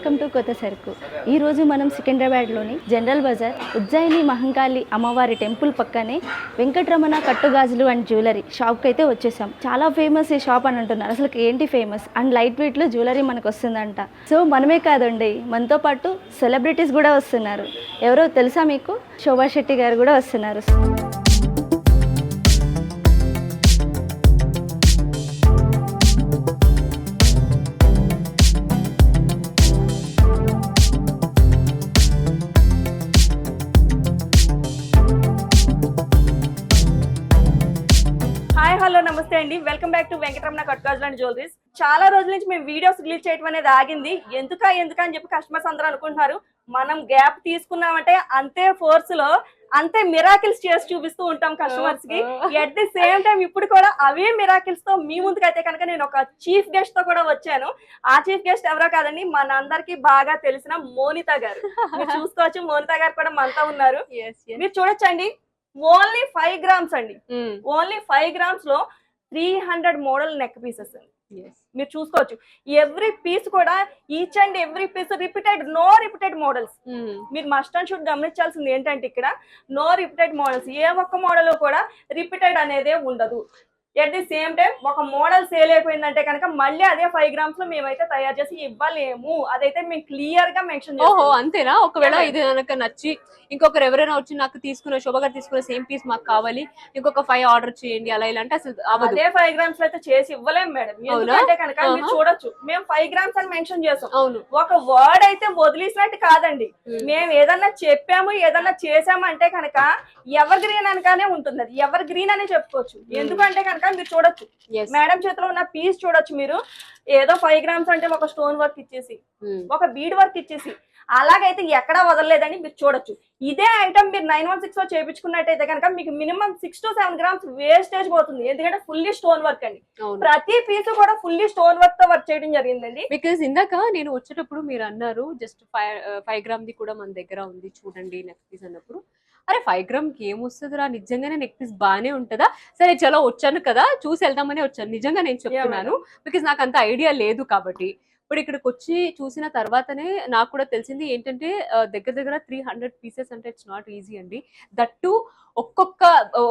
Welcome to కొత్త సరుకు. ఈరోజు మనం సికింద్రాబాద్లోని జనరల్ బజార్ ఉజ్జయిని మహంకాళి అమ్మవారి టెంపుల్ పక్కనే వెంకటరమణ కట్టుగాజులు అండ్ జ్యువెలరీ షాప్కి అయితే వచ్చేసాం. చాలా ఫేమస్ ఈ షాప్ అని అంటున్నారు. అసలు ఏంటి ఫేమస్? అండ్ లైట్ వెయిట్లో జ్యువెలరీ మనకు వస్తుందంట. సో మనమే కాదండి మనతో పాటు సెలబ్రిటీస్ కూడా వస్తున్నారు. ఎవరో తెలుసా మీకు? శోభా శెట్టి గారు కూడా వస్తున్నారు. హాయ్ హలో నమస్తే అండి. వెల్కమ్ బ్యాక్ టు వెంకటరమణ కట్కాజులు అండ్ జ్యువెలరీస్. చాలా రోజుల నుంచి మేము వీడియోస్ రిలీజ్ చేయడం అనేది ఆగింది. ఎందుక ఎందుక అని చెప్పి కస్టమర్స్ అందరూ అనుకుంటున్నారు. మనం గ్యాప్ తీసుకున్నామంటే అంతే ఫోర్స్లో అంతే మిరాకిల్స్ చేసి చూపిస్తూ ఉంటాం కస్టమర్స్కి. ఎట్ ది సేమ్ టైం ఇప్పుడు కూడా అవే మిరాకిల్స్తో మీ ముందుకు అయితే కనుక నేను ఒక చీఫ్ గెస్ట్తో కూడా వచ్చాను. ఆ చీఫ్ గెస్ట్ ఎవరో కాదండి మనందరికి బాగా తెలిసిన మోనిత గారు. మీరు చూసుకోవచ్చు మోనిత గారు కూడా మనతో ఉన్నారు. మీరు చూడొచ్చండి ఓన్లీ ఫైవ్ గ్రామ్స్ అండి. Only five గ్రామ్స్లో three hundred model neck pieces మీరు చూసుకోవచ్చు. ఎవ్రీ పీస్ కూడా each and every piece repeated no repeated models. మీరు మస్ట్ అండ్ షుడ్ గమనించాల్సింది ఏంటంటే ఇక్కడ నో రిపీటెడ్ మోడల్స్. ఏ ఒక్క మోడల్ కూడా రిపీటెడ్ అనేదే ఉండదు. ఎట్ ది సేమ్ టైం ఒక మోడల్ సేల్ అయిపోయిందంటే కనుక మళ్ళీ అదే ఫైవ్ గ్రామ్స్లో మేమైతే తయారు చేసి ఇవ్వలేము. అదైతే మేము క్లియర్గా మెన్షన్ ఓహో అంతేనా? ఒకవేళ. ఇది కనుక నచ్చి ఇంకొకరు ఎవరైనా వచ్చి నాకు తీసుకున్న శోభ గారు తీసుకున్న సేమ్ పీస్ మాకు కావాలి ఇంకొక ఫైవ్ ఆర్డర్ చేయండి అలా ఇలా అంటే అసలు అదే ఫైవ్ గ్రామ్స్ అయితే చేసి ఇవ్వలేము మేడం. ఎందుకంటే కనుక మీరు. చూడొచ్చు మేము ఫైవ్ గ్రామ్స్ అని మెన్షన్ చేస్తాం అవును. ఒక వర్డ్ అయితే వదిలేసినట్టు కాదండి. మేము. ఏదన్నా చెప్పాము ఏదన్నా చేసాము అంటే కనుక ఎవర్ గ్రీన్ అనగానే ఉంటుంది. అది ఎవర్ గ్రీన్ అనే చెప్పుకోవచ్చు. ఎందుకంటే కనుక మీరు చూడొచ్చు. మేడం చేతిలో ఉన్న పీస్ చూడొచ్చు మీరు. ఏదో ఫైవ్ గ్రామ్స్ అంటే ఒక స్టోన్ వర్క్ ఇచ్చేసి ఒక బీడ్ వర్క్ ఇచ్చేసి అలాగైతే ఎక్కడా వదలలేదని మీరు చూడొచ్చు. ఇదే ఐటమ్ మీరు నైన్ వన్ సిక్స్లో చేపించుకున్నట్టయితే కనుక మీకు minimum six to seven grams wastage పోతుంది. ఎందుకంటే ఫుల్లీ స్టోన్ వర్క్ అండి. ప్రతి పీస్ కూడా ఫుల్లీ స్టోన్ వర్క్తో వర్క్ చేయడం జరిగిందండి. బికాస్ ఇందాక నేను వచ్చేటప్పుడు మీరు అన్నారు జస్ట్ ఫైవ్ ఫైవ్ గ్రామ్ ది కూడా మన దగ్గర ఉంది చూడండి నెక్ పీస్ అన్నప్పుడు. అరే ఫైవ్ గ్రామ్కి ఏమొస్తుందిరా? నిజంగానే నెక్ పీస్ బాగానే ఉంటుందా? సరే చలో వచ్చాను కదా. చూసి వెళ్దామని వచ్చాను. నిజంగా నేను చెప్తున్నాను. బికాస్ నాకు అంత ఐడియా లేదు కాబట్టి. ఇప్పుడు ఇక్కడికి వచ్చి చూసిన తర్వాతనే నాకు కూడా తెలిసింది ఏంటంటే దగ్గర దగ్గర త్రీ హండ్రెడ్ పీసెస్ అంటే ఇట్స్ నాట్ ఈజీ అండి. దట్టు ఒక్కొక్క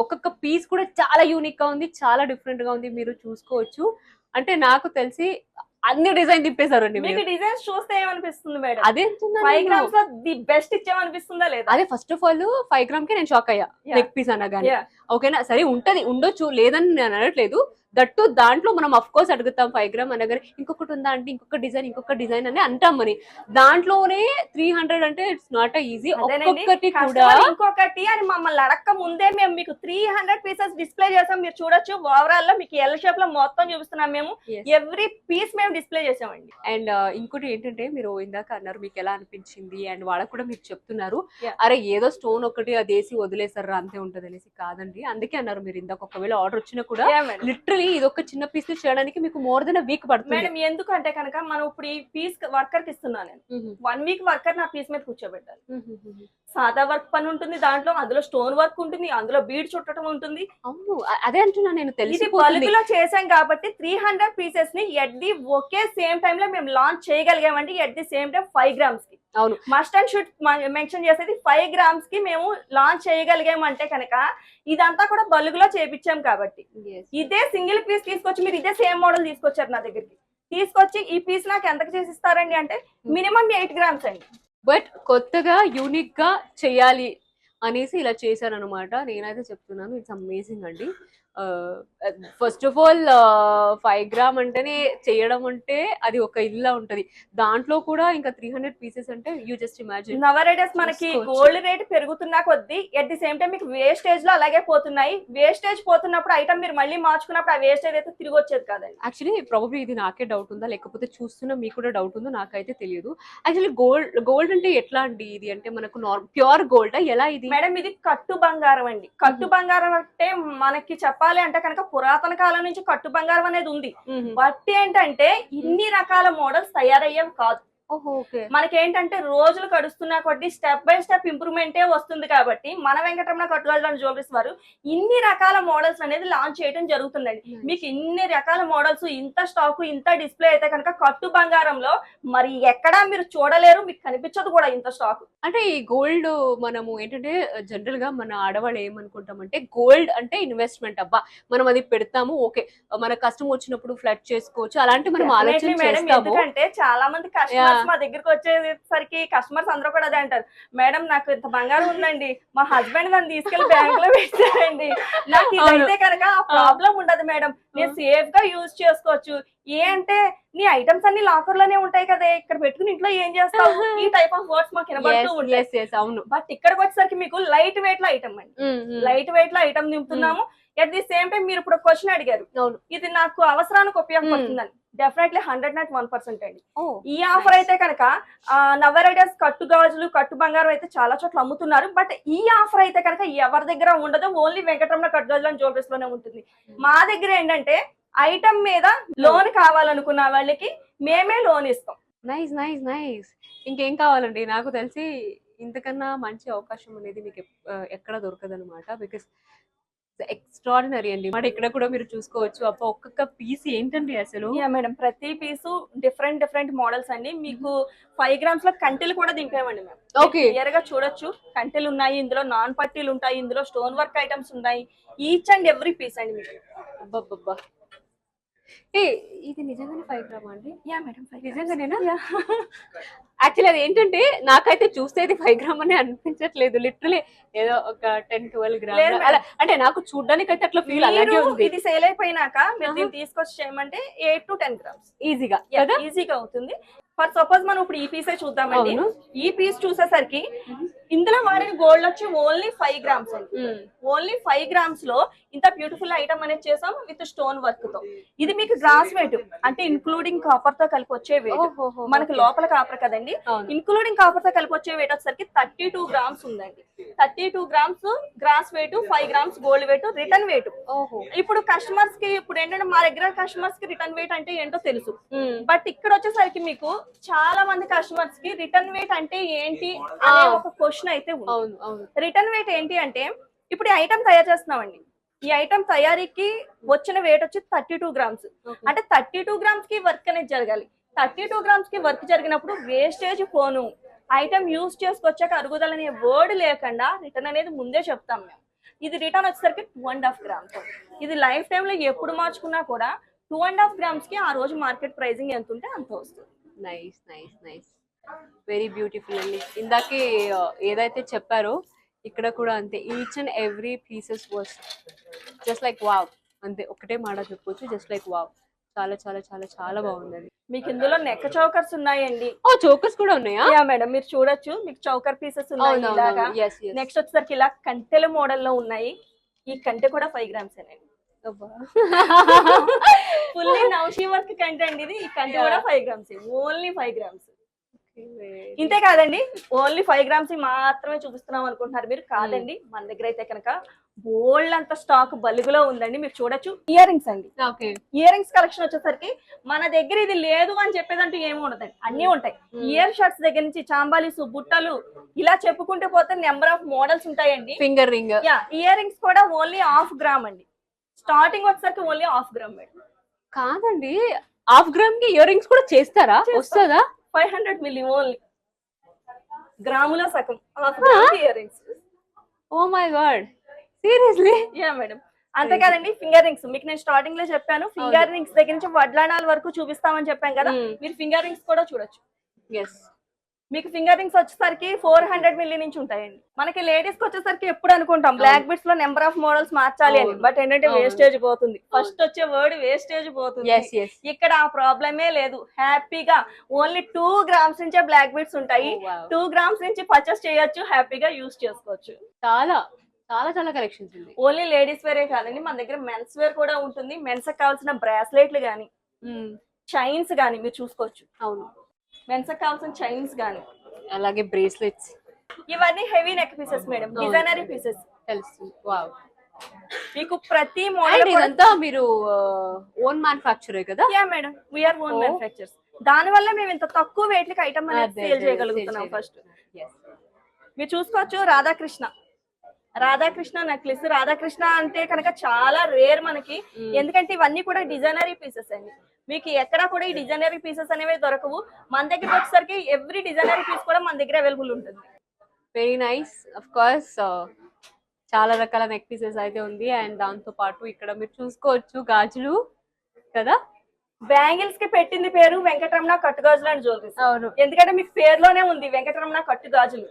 ఒక్కొక్క పీస్ కూడా చాలా యూనిక్గా ఉంది చాలా డిఫరెంట్గా ఉంది. మీరు చూసుకోవచ్చు. అంటే నాకు తెలిసి అన్ని డిజైన్ తిప్పేశారు అండి మీకు డిజైన్స్ చూస్తే ఏమనిపిస్తుంది మేడం అదే ఫైవ్. గ్రామ్స్లో ది బెస్ట్ ఇచ్చామనిపిస్తుందా లేదా అదే ఫస్ట్ ఆఫ్ ఆల్ ఫైవ్ గ్రామ్కి నేను షాక్ అయ్యా. నెక్ పీస్ అనగానే Yeah. ఓకేనా సరే ఉంటది ఉండొచ్చు లేదని నేను అనట్లేదు దట్టు దాంట్లో మనం అఫ్ కోర్స్ అడుగుతాం ఫైవ్ గ్రామ్ అనగానే ఇంకొకటి ఉందా అంటే ఇంకొక డిజైన్ ఇంకొక డిజైన్ అని అంటాం మరి. దాంట్లోనే త్రీ హండ్రెడ్ అంటే ఇట్స్ నాట్ ఈజీ ఒక్కొక్కటి కూడా ఇంకొకటి అని మమ్మల్ని అడక్క ముందే మేము మీకు త్రీ హండ్రెడ్ పీసెస్ డిస్ప్లే చేసాం. మీరు చూడొచ్చు ఓవరాల్లో మీకు ఎల్ షేప్లో మొత్తం చూపిస్తున్నాం మేము. ఎవ్రీ పీస్ మేము డిస్ప్లే చేసామండి. అండ్ ఇంకోటి ఏంటంటే మీరు ఇందాక అన్నారు మీకు ఎలా అనిపించింది అండ్ వాళ్ళకు కూడా మీరు చెప్తున్నారు. అరే ఏదో స్టోన్ ఒకటి అది వేసి వదిలేసారు అంతే ఉంటది అనేసి కాదండి. అందుకే అన్నారు మీరు ఇందాక ఒకవేళ ఆర్డర్ వచ్చినా కూడా Yeah, లిటరలీ ఇది ఒక చిన్న పీస్ చేయడానికి మీకు మోర్ దెన్ వీక్ పడుతుంది. మేడం ఎందుకంటే కనుక మనం ఇప్పుడు ఈ పీస్ వర్కర్కి ఇస్తున్నాను నేను. వన్ వీక్ వర్కర్ నా పీస్ మీద కూర్చోబెట్టాలి. సాదా వర్క్ పని ఉంటుంది దాంట్లో అందులో స్టోన్ వర్క్ ఉంటుంది అందులో బీడ్ చుట్టడం ఉంటుంది. అవును అదే అంటున్నా నేను ఇది తెలిసిపోతుంది. బల్క్లో చేసాం కాబట్టి త్రీ హండ్రెడ్ పీసెస్ని ఎట్ ది ఒకే సేమ్ టైం లో మేము launch చేయగలిగామండి at the same time five గ్రామ్స్కి. అవును. మస్ట్ అండ్ షుడ్ మెన్షన్ చేసేది ఫైవ్ గ్రామ్స్కి మేము లాంచ్ చేయగలిగాము అంటే కనుక ఇదంతా కూడా బల్క్లో చేపించాం కాబట్టి. ఇదే సింగిల్ పీస్ తీసుకొచ్చి మీరు ఇదే సేమ్ మోడల్ తీసుకొచ్చారు నా దగ్గరికి. తీసుకొచ్చి ఈ పీస్ నాకు ఎంతకు చేసి ఇస్తారండి అంటే మినిమం ఎయిట్ గ్రామ్స్ అండి. బట్ కొత్తగా యూనిక్గా చేయాలి అనేసి ఇలా చేశారనమాట నేనైతే చెప్తున్నాను ఇట్స్ అమేజింగ్ అండి. First of all five gram అంటేనే చేయడం అంటే అది ఒక ఇల్లా ఉంటది. దాంట్లో కూడా ఇంకా త్రీ హండ్రెడ్ పీసెస్ అంటే యూ జస్ట్ ఇమాజిన్ నవరేడేస్ మనకి. గోల్డ్ రేట్ పెరుగుతున్నా కొద్దీ ఎట్ ది సేమ్ టైం మీకు వేస్టేజ్లో అలాగే పోతున్నాయి. వేస్టేజ్ పోతున్నప్పుడు ఐటమ్ మీరు మళ్ళీ మార్చుకున్నప్పుడు ఆ వేస్టేజ్ అయితే తిరిగి వచ్చేది కాదండి. యాక్చువల్లీ ప్రాబబ్లీ ఇది నాకే డౌట్ ఉందా? లేకపోతే చూస్తున్న మీకు కూడా డౌట్ ఉందో నాకైతే తెలియదు. యాక్చువల్లీ గోల్డ్ గోల్డ్ అంటే ఎట్లా అండి ఇది? అంటే మనకు ప్యూర్ గోల్డ్ ఎలా ఇది? మేడం ఇది కట్టు బంగారం అండి. కట్టు బంగారం అంటే మనకి చెప్పాలి అంటే కనుక పురాతన కాలం నుంచి కట్టు బంగారం అనేది ఉంది మ్మ్. బట్ ఏంటంటే ఇన్ని రకాల మోడల్స్ తయారయ్యేవి కాదు మనకేంటంటే రోజులు గడుస్తున్నా కొద్దీ స్టెప్ బై స్టెప్ ఇంప్రూవ్మెంటే వస్తుంది కాబట్టి మన వెంకటరమణ కట్టుగాజుల జ్యువెలరీస్ వారు ఇన్ని రకాల మోడల్స్ అనేది లాంచ్ చేయడం జరుగుతుందండి. మీకు ఇన్ని రకాల మోడల్స్ ఇంత స్టాక్ ఇంత డిస్ప్లే అయితే కనుక కట్టు బంగారంలో మరి ఎక్కడా మీరు చూడలేరు మీకు కనిపించదు కూడా ఇంత స్టాక్. అంటే ఈ గోల్డ్ మనము ఏంటంటే జనరల్గా మన ఆడవాళ్ళు ఏమనుకుంటామంటే గోల్డ్ అంటే ఇన్వెస్ట్మెంట్ అబ్బా! మనం అది పెడతాము ఓకే. మన కష్టం వచ్చినప్పుడు ఫ్లడ్ చేసుకోవచ్చు అలాంటి మనం ఆలోచన ఎందుకంటే చాలా మంది కస్టమర్స్ మా దగ్గరికి వచ్చేసరికి కస్టమర్స్ అందరూ కూడా అదే అంటారు. మేడం నాకు ఇంత బంగారం ఉందండి. మా హస్బెండ్ నన్ను తీసుకెళ్ళి బ్యాంక్లో పెట్టారండి. నాకు ఇదైతే కనుక ఆ ప్రాబ్లం ఉండదు మేడం. నేను సేఫ్గా యూజ్ చేసుకోవచ్చు. ఏ అంటే నీ ఐటమ్స్ అన్ని లాకర్లోనే ఉంటాయి కదా. ఇక్కడ పెట్టుకుని ఇంట్లో ఏం చేస్తావు? ఈ టైప్ ఆఫ్ వర్డ్స్ మాకు వినబడుతూ ఉంటాయి. అవును. బట్ ఇక్కడికి వచ్చేసరికి మీకు లైట్ వెయిట్లో ఐటమ్ అండి. లైట్ వెయిట్లో ఐటమ్ నింపుతున్నాము. ఎట్ ది సేమ్ టైం మీరు ఇప్పుడు క్వశ్చన్ అడిగారు. అవును. ఇది నాకు అవసరానికి ఉపయోగపడుతుందని. Definitely hundred not one percent అండి. ఈ ఆఫర్ అయితే కనుక నవరైడర్స్ కట్టు గాజులు కట్టు బంగారం అయితే చాలా చోట్ల అమ్ముతున్నారు. బట్ ఈ ఆఫర్ అయితే కనుక ఎవరి దగ్గర ఉండదు ఓన్లీ వెంకటరమణ కట్టు గాజులు అండ్ జ్యువెలరీస్లోనే ఉంటుంది. మా దగ్గర ఏంటంటే ఐటమ్ మీద లోన్ కావాలనుకున్న వాళ్ళకి మేమే లోన్ ఇస్తాం. నైస్ నైస్ నైస్ ఇంకేం కావాలండి? నాకు తెలిసి ఇంతకన్నా మంచి అవకాశం అనేది మీకు ఎక్కడ దొరకదు అనమాట బికాస్ ఎక్స్ట్రాడినరీ అండి. మరి ఇక్కడ కూడా మీరు చూసుకోవచ్చు. అప్ప ఒక్కొక్క పీస్ ఏంటండి అసలు? Yeah madam. ప్రతి పీసు డిఫరెంట్ డిఫరెంట్ మోడల్స్ అండి. మీకు ఫైవ్ గ్రామ్స్లో కంటెలు కూడా దింపామండి మేము. ఓకే క్లియర్గా చూడొచ్చు. కంటెలు ఉన్నాయి ఇందులో నాన్ పట్టీలు ఉంటాయి ఇందులో స్టోన్ వర్క్ ఐటమ్స్ ఉన్నాయి. ఈచ్ అండ్ ఎవ్రీ పీస్ అండి మీకు ఏ ఇది నిజంగానే ఫైవ్ గ్రామ్ అండి? యా మేడం ఫైవ్ నిజంగానేనా? యాక్చువల్లీ అది ఏంటంటే నాకైతే చూస్తే ఇది ఫైవ్ గ్రామ్ అని అనిపించట్లేదు. లిటరలీ ఏదో ఒక టెన్ ట్వెల్వ్ గ్రామ్ అలా అంటే నాకు చూడడానికి అయితే అట్లా ఫీల్ అలాగే ఉంది. ఇది సేల్ అయిపోయినాక మీరు. దీన్ని తీసుకొచ్చి చేయమంటే ఎయిట్ టు టెన్ గ్రామ్స్. ఈజీగా కదా? ఈజీగా అవుతుంది. ఫర్ సపోజ్ మనం ఇప్పుడు ఈ పీసే చూద్దామండి. ఈ పీస్ చూసేసరికి ఇందులో వాడిన గోల్డ్ వచ్చి only five grams. Only five గ్రామ్స్లో ఇంత బ్యూటిఫుల్ ఐటమ్ అనేది చేసాం విత్ స్టోన్ వర్క్తో ఇది మీకు గ్రాస్ వెయిట్ అంటే ఇన్క్లూడింగ్ కాపర్తో కలిపి వచ్చే వెయిట్ మనకి. లోపల కాపర్ కదండి. ఇన్క్లూడింగ్ కాపర్తో కలిపి వచ్చే వెయిట్ వచ్చేసరికి థర్టీ టూ గ్రామ్స్ ఉందండి thirty two grams gross weight five grams gold weight return weight ఇప్పుడు కస్టమర్స్కి ఇప్పుడు ఏంటంటే మా దగ్గర కస్టమర్స్కి రిటర్న్ వెయిట్ అంటే ఏంటో తెలుసు. బట్ ఇక్కడ వచ్చేసరికి మీకు చాలా మంది కస్టమర్స్కి రిటర్న్ వెయిట్ అంటే ఏంటి అనే. ఒక క్వశ్చన్ అయితే అవును అవును. రిటర్న్ వెయిట్ ఏంటి అంటే ఇప్పుడు ఈ ఐటమ్ తయారు చేస్తున్నామండి. ఈ ఐటమ్ తయారీకి వచ్చిన వెయిట్ వచ్చి థర్టీ టూ గ్రామ్స్. అంటే థర్టీ టూ గ్రామ్స్కి వర్క్ అనేది జరగాలి. థర్టీ టూ గ్రామ్స్కి వర్క్ జరిగినప్పుడు వేస్టేజ్ పోను ఐటమ్ యూస్ చేసుకొచ్చాక అరుగుదల అనే వర్డ్ లేకుండా రిటర్న్ అనేది ముందే చెప్తాం మేము. ఇది రిటర్న్ వచ్చేసరికి టూ అండ్ హాఫ్ గ్రామ్స్ ఇది లైఫ్ టైమ్లో ఎప్పుడు మార్చుకున్నా కూడా టూ అండ్ హాఫ్ గ్రామ్స్కి ఆ రోజు మార్కెట్ ప్రైసింగ్ ఎంత ఉంటే అంత వస్తుంది. Nice nice nice very beautiful అండి. ఇందాకే ఏదైతే చెప్పారో ఇక్కడ కూడా అంతే. Each and every pieces was just like wow అంతే ఒకటే మాట చెప్పొచ్చు జస్ట్ లైక్ వావ్ చాలా చాలా చాలా చాలా బాగుంది మీకు ఇందులో నెక్ చౌకర్స్ ఉన్నాయండి. ఓ చోకస్ కూడా ఉన్నాయా? యా మేడం మీరు చూడొచ్చు. మీకు చౌకర్ పీసెస్ ఉన్నాయి ఇలాగా. నెక్స్ట్ వచ్చేసరికి ఇలా కంటెల మోడల్లో ఉన్నాయి. ఈ కంటె కూడా ఫైవ్ గ్రామ్స్ అండి. ఫుల్లీ నౌషీ వర్క్ కంటె అండి ఇది. ఈ కంటె కూడా five grams only five grams ఇంతే కాదండి. ఓన్లీ ఫైవ్ గ్రామ్స్ మాత్రమే చూపిస్తున్నాం అనుకుంటున్నారు మీరు. కాదండి. మన దగ్గర అయితే కనుక బోల్డ్ అంత స్టాక్ బలుగులో ఉందండి. మీరు చూడొచ్చు. ఇయర్ రింగ్స్ అండి. ఓకే ఇయర్ రింగ్స్ కలెక్షన్ వచ్చేసరికి మన దగ్గర ఇది లేదు అని చెప్పేదంటూ ఏమి ఉండదండి. అన్నీ ఉంటాయి. ఇయర్ షర్ట్స్ దగ్గర నుంచి చాంబాలీసు బుట్టలు ఇలా చెప్పుకుంటూ పోతే నెంబర్ ఆఫ్ మోడల్స్ ఉంటాయండి. ఫింగర్ రింగ్ ఇయర్ రింగ్స్ కూడా ఓన్లీ హాఫ్ గ్రామ్ అండి. స్టార్టింగ్ వచ్చేసరికి ఓన్లీ హాఫ్ గ్రామ్ కాదండి. హాఫ్ గ్రామ్కి ఇయర్ రింగ్స్ కూడా చేస్తారా? వస్తుందా? Five hundred milli only. గ్రాములో సగం. Ear rings oh my god seriously ya madam అంతే కదండి ఫింగర్ రింగ్స్ మీకు నేను స్టార్టింగ్లో చెప్పాను ఫింగర్ రింగ్స్ దగ్గర నుంచి వడ్లానాల వరకు చూపిస్తామని చెప్పాను కదా. మీరు ఫింగర్ రింగ్స్ కూడా చూడొచ్చు. ఎస్ మీకు ఫింగర్ రింగ్స్ వచ్చేసరికి ఫోర్ హండ్రెడ్ మిల్లీ నుంచి ఉంటాయండి. మనకి లేడీస్కి వచ్చేసరికి ఎప్పుడు అనుకుంటాం? బ్లాక్ బిట్స్లో నెంబర్ ఆఫ్ మోడల్స్ మార్చాలి అని. బట్ ఏంటంటే. వేస్టేజ్ పోతుంది. ఫస్ట్ వచ్చే వర్డ్ వేస్టేజ్ పోతుంది. ఇక్కడ ఆ ప్రాబ్లమే లేదు. హ్యాపీగా ఓన్లీ టూ గ్రామ్స్ నుంచే బ్లాక్ బిట్స్ ఉంటాయి. Oh. టూ గ్రామ్స్ నుంచి పర్చేస్ చేయొచ్చు హ్యాపీగా యూస్ చేసుకోవచ్చు. చాలా చాలా చాలా కలెక్షన్స్ ఉంది. ఓన్లీ లేడీస్ వేరే కాదండి. మన దగ్గర మెన్స్ వేర్ కూడా ఉంటుంది. మెన్స్ కావాల్సిన బ్రాస్లెట్లు కానీ. చైన్స్ కానీ మీరు చూసుకోవచ్చు. అవును. మెన్స్ కావాల్సిన చైన్స్ కానీ అలాగే బ్రేస్లెట్స్ ఇవన్నీ heavy neck pieces madam. Designery pieces తెలుస్తుంది వావ్ మీకు ప్రతి మోడల్ ఇదంతా మీరు ఓన్ మ్యానుఫ్యాక్చరే కదా? Ya madam we're own Oh. Manufacturers దాని వల్ల మేము ఇంత తక్కువ వెయిట్కి ఐటమ్ అనేది సేల్ చేయగలుగుతున్నాం ఫస్ట్. మీరు చూసుకోవచ్చు రాధాకృష్ణ. రాధాకృష్ణ నెక్లెస్ రాధాకృష్ణ అంటే కనుక చాలా రేర్ మనకి. Mm. ఎందుకంటే ఇవన్నీ కూడా డిజైనరీ పీసెస్ అండి. మీకు ఎక్కడ కూడా ఈ డిజైనరీ పీసెస్ అనేవి దొరకవు. మన దగ్గర వచ్చేసరికి ఎవ్రీ డిజైనరీ పీస్ కూడా మన దగ్గర అవైలబుల్ ఉంటుంది. వెరీ నైస్ అఫ్ కోర్స్ చాలా రకాల నెక్ పీసెస్ అయితే ఉంది. అండ్ దాంతో పాటు ఇక్కడ మీరు చూసుకోవచ్చు గాజులు కదా? బ్యాంగిల్స్కి పెట్టింది పేరు వెంకటరమణ కట్టుగాజులు అండ్ జ్యువెలరీస్ అవును. ఎందుకంటే మీకు పేరులోనే ఉంది వెంకటరమణ కట్టు గాజులు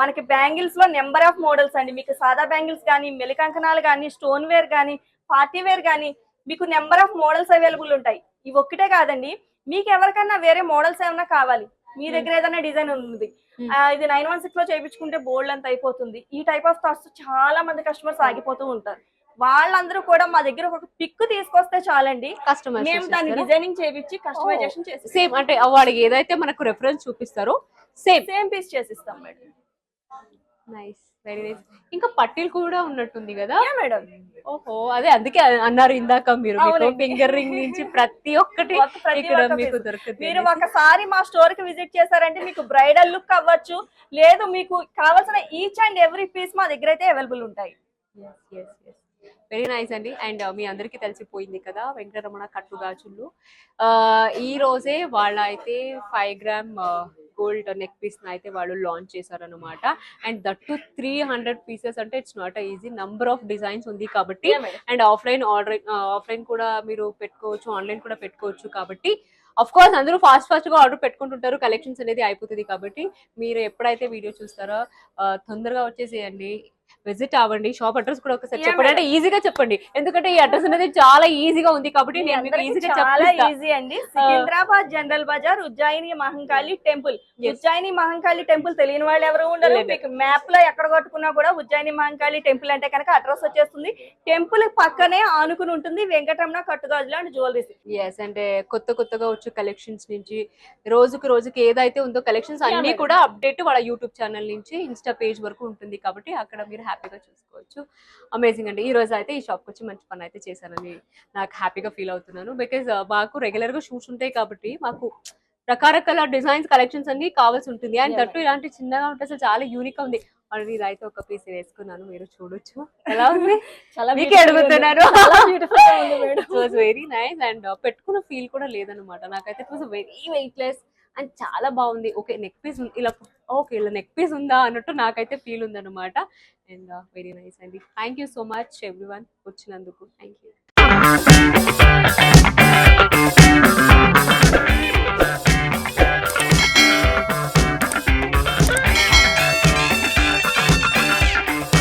మనకి బ్యాంగిల్స్లో నెంబర్ ఆఫ్ మోడల్స్ అండి. మీకు సాదా బ్యాంగిల్స్ కానీ మెలికంకణాలు కానీ స్టోన్ వేర్ కానీ పార్టీ వేర్ కానీ మీకు నెంబర్ ఆఫ్ మోడల్స్ అవైలబుల్ ఉంటాయి. ఇవి ఒక్కటే కాదండి. మీకు ఎవరికైనా వేరే మోడల్స్ ఏమైనా కావాలి? మీ దగ్గర ఏదైనా డిజైన్ ఉంది. ఇది నైన్ వన్ సిక్స్లో చేయించుకుంటే బోల్డ్ అంత అయిపోతుంది. ఈ టైప్ ఆఫ్ థాట్స్ చాలా మంది కస్టమర్స్ ఆగిపోతూ ఉంటారు. వాళ్ళందరూ కూడా మా దగ్గర ఒక పిక్ తీసుకొస్తే చాలండి. Customers మేము దాన్ని? డిజైనింగ్ చేపించి కస్టమైజేషన్ చేసి సేమ్. అంటే వాడికి ఏదైతే మనకు రెఫరెన్స్ చూపిస్తారో సేమ్. సేమ్ పీస్ చేసిస్తాం మేడం. నైస్ వెరీ నైస్ ఇంకా పట్టీలు కూడా ఉన్నట్టుంది కదా? మేడం ఓహో అదే అందుకే అన్నారు ఇందాక మీరు. ఫింగర్ రింగ్ నుంచి ప్రతి ఒక్కటి ఇక్కడ మీకు. దొరుకుతుంది మీరు ఒకసారి మా స్టోర్కి విజిట్ చేశారంటే మీకు బ్రైడల్ లుక్ అవ్వచ్చు లేదు మీకు కావాల్సిన ఈచ్ అండ్ ఎవ్రీ పీస్ మా దగ్గర అయితే అవైలబుల్ ఉంటాయి. వెరీ నైస్ అండి. అండ్ మీ అందరికీ తెలిసిపోయింది కదా వెంకటరమణ కట్టు గాజులు ఆ, ఈ రోజే వాళ్ళ అయితే five gram gold neck piece అయితే వాళ్ళు లాంచ్ చేశారనమాట and that to three hundred pieces అంటే it's not easy number of designs ఉంది కాబట్టి అండ్ ఆఫ్లైన్ ఆర్డర్ ఆఫ్లైన్ కూడా మీరు పెట్టుకోవచ్చు ఆన్లైన్ కూడా పెట్టుకోవచ్చు కాబట్టి అఫ్ కోర్స్ అందరూ ఫాస్ట్ ఫాస్ట్గా ఆర్డర్ పెట్టుకుంటుంటారు కలెక్షన్స్ అనేది అయిపోతుంది కాబట్టి మీరు ఎప్పుడైతే వీడియో చూస్తారో తొందరగా వచ్చేసేయండి. విజిట్ అవ్వండి. షాప్ అడ్రస్ కూడా ఒకసారి చెప్పండి. అంటే ఈజీగా చెప్పండి. ఎందుకంటే ఈ అడ్రస్ అనేది చాలా ఈజీగా ఉంది కాబట్టి నేను మీకు ఈజీగా చాలా ఈజీ అండి. Secunderabad general bazaar Ujjaini Mahankali temple. Ujjaini Mahankali temple తెలియని వాళ్ళు ఎవరు ఉండరు. మీకు మ్యాప్లో ఎక్కడ కొట్టుకున్నా కూడా ఉజ్జాయిని మహంకాళి టెంపుల్ అంటే కనుక అడ్రస్ వచ్చేస్తుంది. టెంపుల్ పక్కనే ఆనుకుని ఉంటుంది. వెంకటరమణ కట్టుగాజులు అండ్ జ్యువెలరీస్ ఎస్ అంటే కొత్త కొత్తగా వచ్చే కలెక్షన్స్ నుంచి రోజుకి రోజుకి ఏదైతే ఉందో కలెక్షన్స్ అన్ని. కూడా అప్డేట్ వాళ్ళ యూట్యూబ్ ఛానల్ నుంచి ఇన్స్టా పేజ్ వరకు ఉంటుంది కాబట్టి అక్కడ మీరు హ్యాపీగా చూసుకోవచ్చు. అమేజింగ్ అండి. ఈ రోజు అయితే ఈ షాప్కి వచ్చి మంచి పని అయితే చేశానని నాకు హ్యాపీగా ఫీల్ అవుతున్నాను. బికాజ్ మాకు రెగ్యులర్గా షూట్స్ ఉంటాయి కాబట్టి మాకు రకరకాల డిజైన్స్ కలెక్షన్స్ అన్ని కావాల్సి ఉంటుంది. అండ్ దట్టు ఇలాంటి చిన్నగా ఉంటే అసలు చాలా యూనిక్ ఉంది. ఆల్రెడీ ఇదైతే ఒక పీస్ వేసుకున్నాను. మీరు చూడొచ్చు. ఎలా ఉంది? చాలా మీకే అడుగుతున్నారు. వెరీ నైస్ అండ్ పెట్టుకున్న ఫీల్ కూడా లేదనమాట నాకైతే it was very weightless and చాలా బాగుంది. ఓకే నెక్ పీస్ ఇలా ఓకే ఇలా నెక్ పీస్ ఉందా అన్నట్టు నాకైతే ఫీల్ ఉందన్నమాట. అండ్ uh, వెరీ నైస్ అండి. Thank you so much everyone వచ్చినందుకు. Thank you